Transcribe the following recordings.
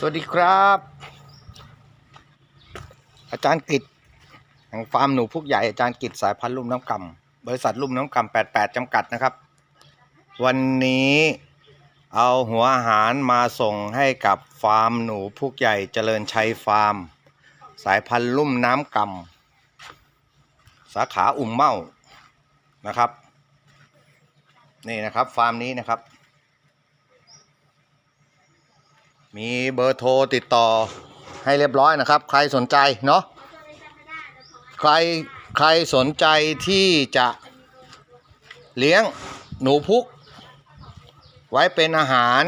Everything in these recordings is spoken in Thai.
สวัสดีครับ อาจารย์กิจแห่งฟาร์มหนูพุกใหญ่อาจารย์กิจสายพันธุ์ลุ่มน้ำกำบริษัทลุ่มน้ำกำ88จำกัดนะครับ วันนี้เอาหัวอาหารมาส่งให้กับฟาร์มหนูพุกใหญ่เจริญชัยฟาร์ม สายพันธุ์ลุ่มน้ำกำสาขาอุ่มเมานะครับ นี่นะครับฟาร์มนี้นะครับ มีเบอร์โทรติดต่อให้เรียบร้อยนะครับ ใครสนใจเนาะใครใครสนใจที่จะเลี้ยงหนูพุก ไว้เป็นอาหาร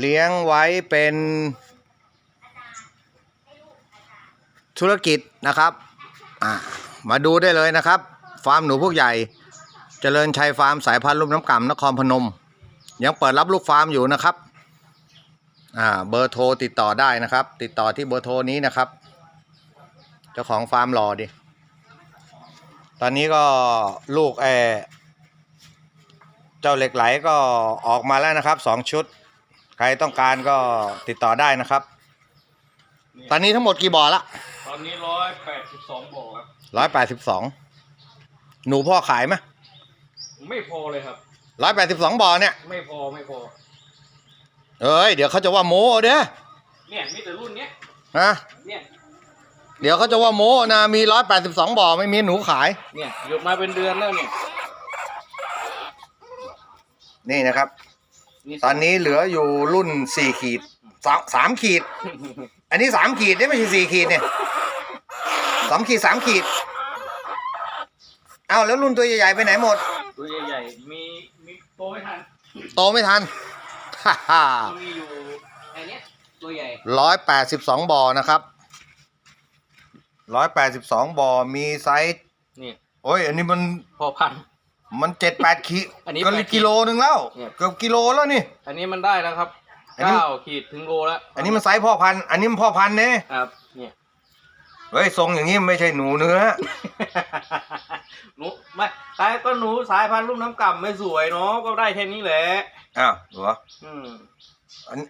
เลี้ยงไว้เป็นธุรกิจนะครับมาดูได้เลยนะครับ ฟาร์มหนูพุกใหญ่เจริญชัยฟาร์มสายพันธุ์ลุ่มน้ำก่ำนครพนม ยังเปิดรับลูกฟาร์มอยู่นะครับ อ่าเบอร์โทรติดต่อได้นะครับ ติดต่อที่เบอร์โทรนี้นะครับ เจ้าของฟาร์มรอดิ ตอนนี้ก็ลูกแอร์เจ้าเหล็กไหลก็ออกมาแล้วนะครับสองชุด ใครต้องการก็ติดต่อได้นะครับ ตอนนี้ทั้งหมดกี่บ่อละตอนนี้ร้อยแปดสิบสองบ่อครับร้อยแปดสิบสองหนูพ่อขายไหมไม่พอเลยครับร้อยแปดสิบสองบ่อเนี่ย ไม่พอไม่พอ เอ้ยเดี๋ยวเขาจะว่าโม้เด้อเนี่ยมีแต่รุ่นเนี้ยนะเนี่ยเดี๋ยวเขาจะว่าโม้นะมีร้อยแปดสิบสองบ่อไม่มีหนูขาย เนี่ยหยุดมาเป็นเดือนแล้วเนี่ยนี่นะครับนี่ตอนนี้เหลืออยู่รุ่นสี่ขีดสามสามขีด อันนี้สามขีดเนี่ยไม่ใช่สี่ขีดเนี่ยสองขีดสามขีดเอ้าแล้วรุ่นตัวใหญ่ๆไปไหนหมด ตัวใหญ่ๆมีมีโตไม่ทัน โตไม่ทันฮ่าฮ่า มีอยู่ไอเนี้ยตัวใหญ่ร้อยแปดสิบสองบ่อนะครับร้อยแปดสิบสองบ่อมีไซส์นี่โอ้ย อันนี้มันพอพัน มันเจ็ดแปดขีดอันนี้ก็แปดขีดกิโลนึงแล้วเนี่ย เกือบกิโลแล้วนี่ อันนี้มันได้แล้วครับอันนี้ เก้าขีดถึงโลแล้วอันนี้มันไซส์พ่อพันธุ์อันนี้มันพ่อพันธุ์เนี่ยครับ เนี่ยเฮ้ยทรงอย่างนี้มันไม่ใช่หนูเนื้อ หนูไม่ตายก็หนูสายพันธุ์ลูกน้ำกำไม่สวยเนาะก็ได้แค่นี้แหละ อ้าวเหรออืม อัน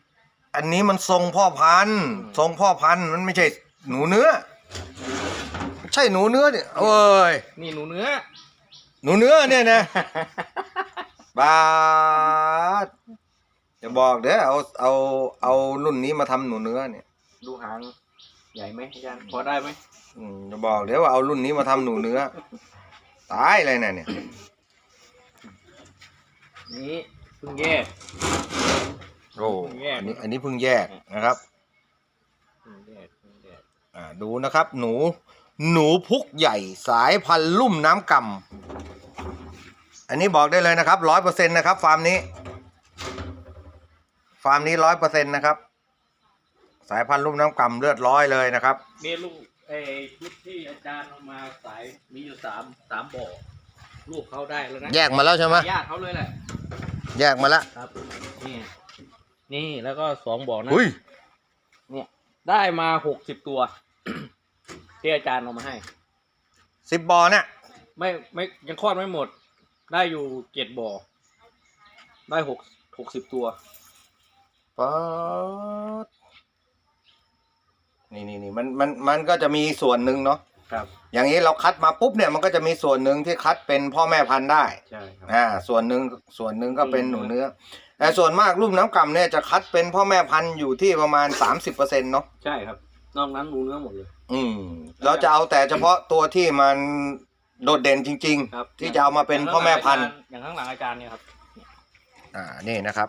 อันนี้มันทรงพ่อพันธุ์อืม ทรงพ่อพันธุ์มันไม่ใช่หนูเนื้อ ใช่หนูเนื้อเนี่ยโอ้ยนี่หนูเนื้อ หนูเนื้อเนี่ยนะ บาดจะบอกเด้อเอาเอาเอารุ่นนี้มาทำหนูเนื้อเนี่ย ดูหาง ใหญ่ไหมอาจารย์พอได้ไหมอืมจะบอกเดี๋ยวว่าเอารุ่นนี้มาทำหนูเนื้อ ตายเลยนะเนี่ย นี่เพิ่งแยก โอ้เพิ่งแยกอันนี้อันนี้เพิ่งแยกนะครับ เพิ่งแยกเพิ่งแยกอ่าดูนะครับ หนู หนูพุกใหญ่สายพันธุ์ลุ่มน้ำกำอันนี้บอกได้เลยนะครับร้อยเปอร์เซ็นต์นะครับ ฟาร์มนี้ ฟาร์มนี้ร้อยเปอร์เซ็นต์นะครับ สายพันธุ์ลุ่มน้ำกำเลือดร้อยเลยนะครับนี่ลูกไอ้ชุดที่อาจารย์เอามาสายมีอยู่สามสามบ่อลูกเขาได้แล้วนะแยกมาแล้วใช่ไหมญาติเขาเลยแหละแยกมาแล้วครับ นี่ นี่แล้วก็สองบ่อนะอุ้ยเนี่ยได้มาหกสิบตัว ที่อาจารย์เอามาให้ สิบบอเนี่ยไม่ไม่ยังคลอดไม่หมด ได้อยู่เจ็ดบ่อได้หกหกสิบตัวป๊าด นี่นี่นี่มันมันมันก็จะมีส่วนหนึ่งเนาะครับ อย่างนี้เราคัดมาปุ๊บเนี่ยมันก็จะมีส่วนหนึ่งที่คัดเป็นพ่อแม่พันธุ์ได้ใช่ครับอ่าส่วนหนึ่งส่วนหนึ่งก็เป็นอืมหนูเนื้อ แต่ส่วนมากรุ่มน้ำกำเนี่ยจะคัดเป็นพ่อแม่พันธุ์อยู่ที่ประมาณ 30%เนาะใช่ครับ นอกนั้นหนูเนื้อหมดเลย อืม เราจะเอาแต่เฉพาะตัวที่มันโดดเด่นจริง ครับ ๆ ที่จะเอามาเป็นพ่อแม่พันธุ์อย่างข้างหลังอาจารย์เนี่ยครับ อ่านี่นะครับ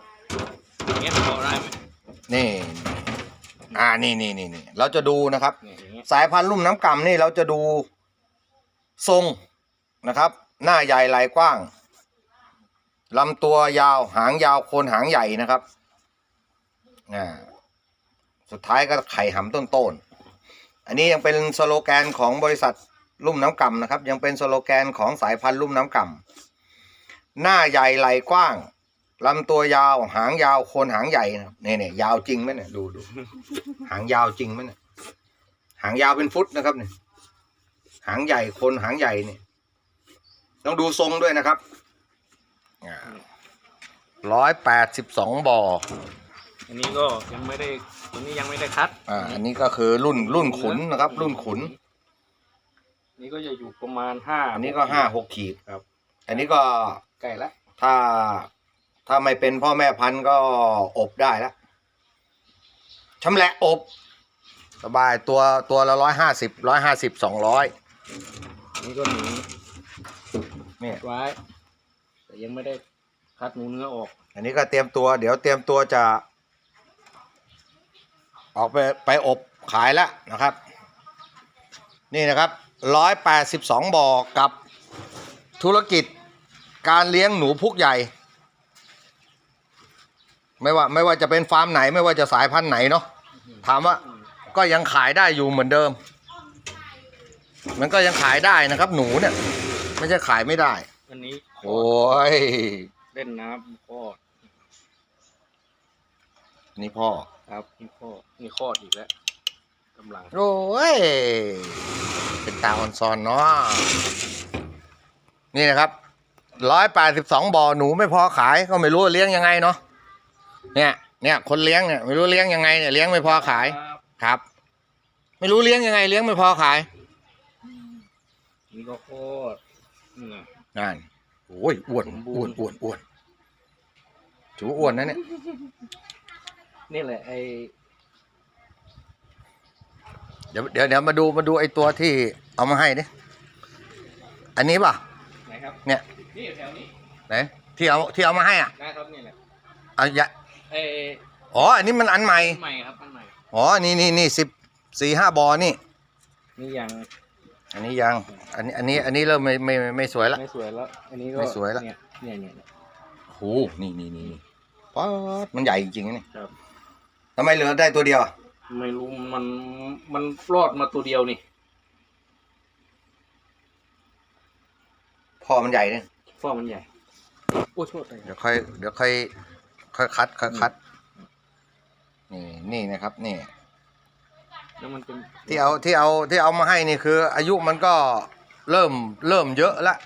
อย่างเงี้ยพอได้ไหมนี่ อ่านี่นี่นี่นี่เราจะดูนะครับเนี่ยอย่างเงี้ยสายพันธุ์ลุ่มน้ำกำนี่เราจะดูทรงนะครับ หน้าใหญ่ไหล่กว้างลำตัวยาวหางยาวโคนหางใหญ่นะครับอ่าสุดท้ายก็ไข่หำต้นต้นๆอันนี้ยังเป็นสโลแกนของบริษัทลุ่มน้ำกำนะครับ ยังเป็นสโลแกนของสายพันธุ์ลุ่มน้ำกำหน้าใหญ่ไหล่กว้าง ลำตัวยาว หางยาวโคนหางใหญ่นะครับนี่เนี่ยยาวจริงไหมเนี่ยดูดูหางยาวจริงไหมเนี่ยหางยาวเป็นฟุตนะครับเนี่ยหางใหญ่คนหางใหญ่เนี่ยต้องดูทรงด้วยนะครับร้อยแปดสิบสองบ่ออันนี้ก็ยังไม่ได้ตัวนี้ยังไม่ได้คัด อ่า อันนี้ก็คือรุ่นรุ่นขุนนะครับ รุ่นขุน นี่ก็จะอยู่ประมาณห้าอันนี้ก็ห้าหกขีดครับ อันนี้ก็ไก่ละถ้า ถ้าไม่เป็นพ่อแม่พันธุ์ก็อบได้แล้วชำแหละอบ สบายตัวตัวละร้อยห้าสิบร้อยห้าสิบสองร้อยอันนี้ก็หนูเนี่ยไว้ แต่ยังไม่ได้คัดหนูเนื้อออก อันนี้ก็เตรียมตัว เดี๋ยวเตรียมตัวจะ ออกไปไปอบขายแล้วนะครับ นี่นะครับร้อยแปดสิบสองบ่อกับธุรกิจการเลี้ยงหนูพุกใหญ่ ไม่ว่าไม่ว่าจะเป็นฟาร์มไหนไม่ว่าจะสายพันธุ์ไหนเนาะถามว่าก็ยังขายได้อยู่เหมือนเดิม มันก็ยังขายได้นะครับ หนูเนี่ยไม่ใช่ขายไม่ได้ อันนี้โอ้ยเล่นน้ำก็นี่พ่อครับนี่ข้อนี่ข้อดอีกแล้วกำลังโอ้ยเป็นตาออนซอนเนาะนี่นะครับร้อยแปดสิบสองบ่อหนูไม่พอขายก็ไม่รู้ว่าเลี้ยงยังไงเนาะ เนี่ยเนี่ยคนเลี้ยงเนี่ยไม่รู้เลี้ยงยังไงเนี่ยเลี้ยงไม่พอขายครับครับไม่รู้เลี้ยงยังไง เลี้ยงไม่พอขายนี่ก็ข้อดนี่นะนั่นโอ้ยอ้วนสมบูอ้วนรณ์อ้วนอ้วนถือว่าอ้วนนะเนี่ยนี่แหละไอเดี๋ยวเดี๋ยวเดี๋ยวมาดูมาดูไอ้ตัวที่เอามาให้ดิอันนี้ป่ะไหนครับเนี่ยนี่แถวนี้ไหนที่เอาที่เอามาให้อะนะครับนี่แหละอะอย่า ไออ๋อ อันนี้มันอันใหม่ ใหม่ครับอันใหม่อ๋อ นี่นี่นี่สิบสี่ห้าบอนี่ นี่ยังอันนี้ยัง อันนี้ อันนี้ อันนี้เริ่มไม่ไม่ไม่ไม่สวยละ ไม่สวยแล้ว อันนี้ก็ไม่สวยแล้วเนี่ยเนี่ยเนี่ยเนี่ย โอ้โห นี่นี่นี่นี่ป๊าดมันใหญ่จริงๆนะนี่ครับ ทำไมเหลือได้ตัวเดียวอะไม่รู้มันมันรอดมาตัวเดียวนี่ พ่อมันใหญ่เนี่ยฟอมันใหญ่โอ้โทษเลยเดี๋ยวค่อย เดี๋ยวค่อย ค่อยคัดค่อยคัดนี่นี่นะครับนี่แล้วมันเป็นที่เอาที่เอาที่เอามาให้นี่คือ อายุมันก็เริ่มเริ่มเยอะละ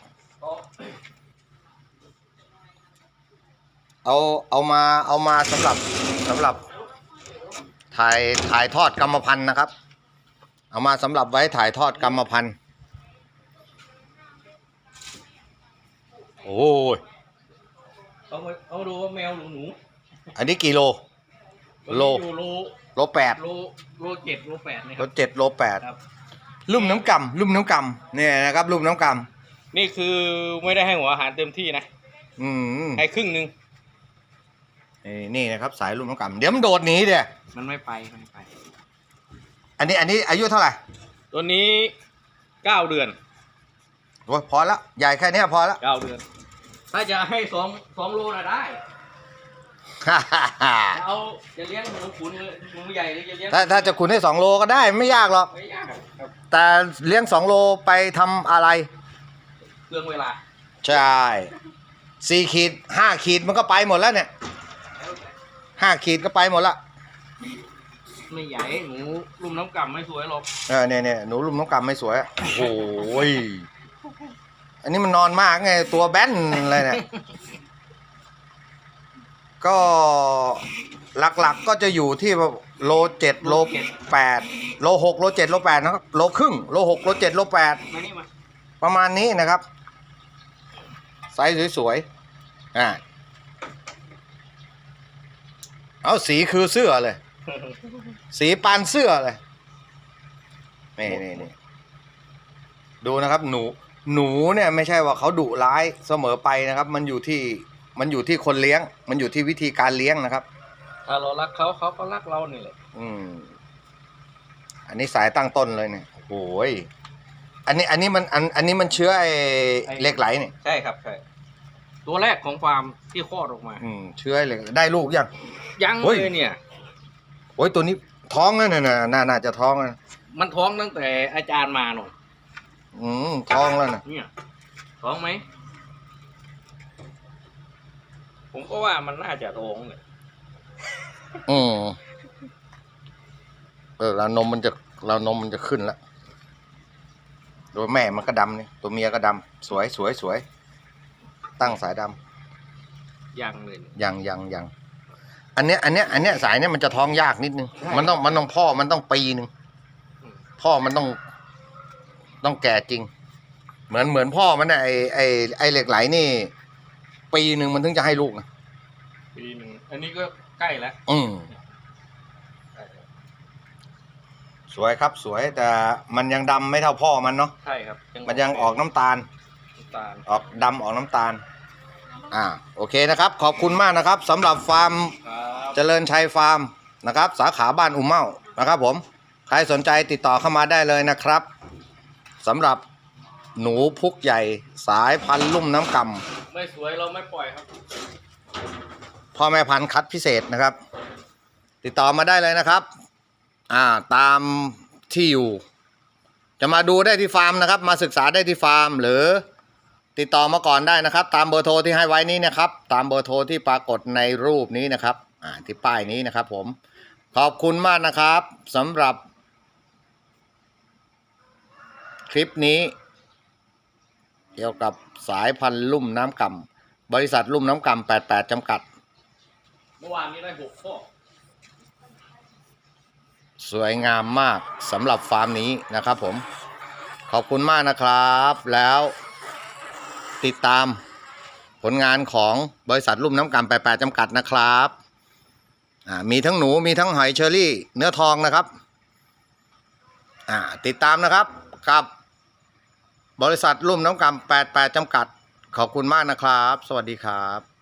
เอาเอามาเอามาสำหรับสำหรับถ่ายถ่ายทอดกรรมพันธุ์นะครับ เอามาสำหรับไว้ถ่ายทอดกรรมพันธุ์โอ้ย เอามาเอามาดูว่าแมวหรือหนูอันนี้กี่โล โลอยู่โลโลแปดโลโลเจ็ดโลแปดนะคโลรับเจ็ดโลแปดครับลุ่มน้ำกำลุ่มน้ำกำเนี่ยนะครับลุ่มน้ำกนี่คือไม่ได้ให้หัวอาหารเต็มที่นะำอืมให้ครึ่งหนึ่งนี่นี่นะครับ สายลุ่มน้ำกำเดี๋ยวมันโดดหนีเดี๋ยมันไม่ไปมันไม่ไป อันนี้อันนี้อายุเท่าไหร่ตัวนี้เก้าเดือนโอ้ยพอละใหญ่แค่เนี้ยพอละเก้าเดือน ถ้าจะให้สองสองโลน่ะได้จะเอาจะเลี้ยงหนูขุนหรือหนูใหญ่หรือจะเลี้ยงถ้าถ้าจะขุนให้สองโลก็ได้ไม่ยากหรอก ไม่ยากครับแต่เลี้ยงสองโลไปทำอะไร เครื่องเวลาใช่สี่ขีดห้าขีดมันก็ไปหมดแล้วเนี่ยห้าขีดก็ไปหมดละไม่ใหญ่หนูรุ่มน้ำกำไม่สวยหรอก เออเนี่ยเนี่ยหนูลุ่มน้ำกำไม่สวยอะโอ้ย อันนี้มันนอนมากไงตัวแบนเลยเนี่ย ก็หลักๆก็จะอยู่ที่โลเจ็ดโลแปดโลหกโลเจ็ดโลแปดนะครับ โลครึ่งโลหกโลเจ็ดโลแปดมานี่มาประมาณนี้นะครับ ไซส์สวยๆ อ่า เอาสีคือเสื้อเลย สีปานเสื้อเลย นี่นี่นี่ดูนะครับ หนู หนูเนี่ยไม่ใช่ว่าเขาดุร้ายเสมอไปนะครับ มันอยู่ที่มันอยู่ที่คนเลี้ยง มันอยู่ที่วิธีการเลี้ยงนะครับ ถ้าเรารักเขาเขาก็รักเรานี่แหละ อืม อันนี้สายตั้งต้นเลยเนี่ยโอ้ยอันนี้ อันนี้มันอันอันนี้มันเชื้อไอ้เหล็กไหลเนี่ยใช่ครับใช่ตัวแรกของฟาร์มที่คลอดออกมา อืมเชื้อเหล็กได้ลูกยัง ยังเฮ้ย เลยเนี่ย โอ้ยตัวนี้ท้องแล้วเนี่ยนะน่าน่าจะท้องแล้วนะมันท้องตั้งแต่อาจารย์มาหนูอื มท้องแล้วนะเนี่ยท้องไหม ผมก็ว่ามันน่าจะท้องเลยอืมเออแล้วนมมันจะแล้วนมมันจะขึ้นแล้วตัวแม่มันก็ดำนี่ตัวเมียก็ดำสวยสวยสวย ตั้งสายดำยังเลยเนี่ยยังยังยังอันเนี้ยอันเนี้ยอันเนี้ยสายเนี้ยมันจะท้องยากนิดนึงใช่มันต้องมันต้องพ่อมันต้องปีหนึ่งอืมพ่อมันต้อง ต้องแก่จริง เหมือนเหมือนพ่อมันน่ะไอไอไอเหล็กไหลนี่ ปีหนึ่งมันถึงจะให้ลูกนะปีหนึ่งอันนี้ก็ใกล้แล้วอืมใกล้แล้วสวยครับสวยแต่มันยังดำไม่เท่าพ่อมันเนาะใช่ครับมันยังออกน้ำตาล น้ำตาล ออกดำออกน้ำตาล อ่า โอเคนะครับ ขอบคุณมากนะครับสำหรับฟาร์ม ครับเจริญชัยฟาร์มนะครับ สาขาบ้านอุมเมานะครับผม ใครสนใจติดต่อเข้ามาได้เลยนะครับ สำหรับหนูพุกใหญ่สายพันธุ์ลุ่มน้ำกไม่สวยเราไม่ปล่อยครับำพ่อแม่พันธุ์คัดพิเศษนะครับ ติดต่อมาได้เลยนะครับ อ่าตามที่อยู่ จะมาดูได้ที่ฟาร์มนะครับ มาศึกษาได้ที่ฟาร์ม หรือติดต่อมาก่อนได้นะครับ ตามเบอร์โทรที่ให้ไว้นี้นะครับ ตามเบอร์โทรที่ปรากฏในรูปนี้นะครับ อ่าที่ป้ายนี้นะครับ ผม ขอบคุณมากนะครับสำหรับ คลิปนี้ เกี่ยวกับสายพันธุ์ลุ่มน้ำกำบริษัทลุ่มน้ำกำ88จำกัด เมื่อวานนี้ได้หกข้อสวยงามมากสำหรับฟาร์มนี้นะครับผม ขอบคุณมากนะครับแล้วติดตามผลงานของบริษัทลุ่มน้ำกำ88จำกัดนะครับอ่ามีทั้งหนูมีทั้งหอยเชอรี่ เนื้อทองนะครับอ่าติดตามนะครับกับ บริษัทลุ่มน้ำกำ88จำกัด ขอบคุณมากนะครับ สวัสดีครับ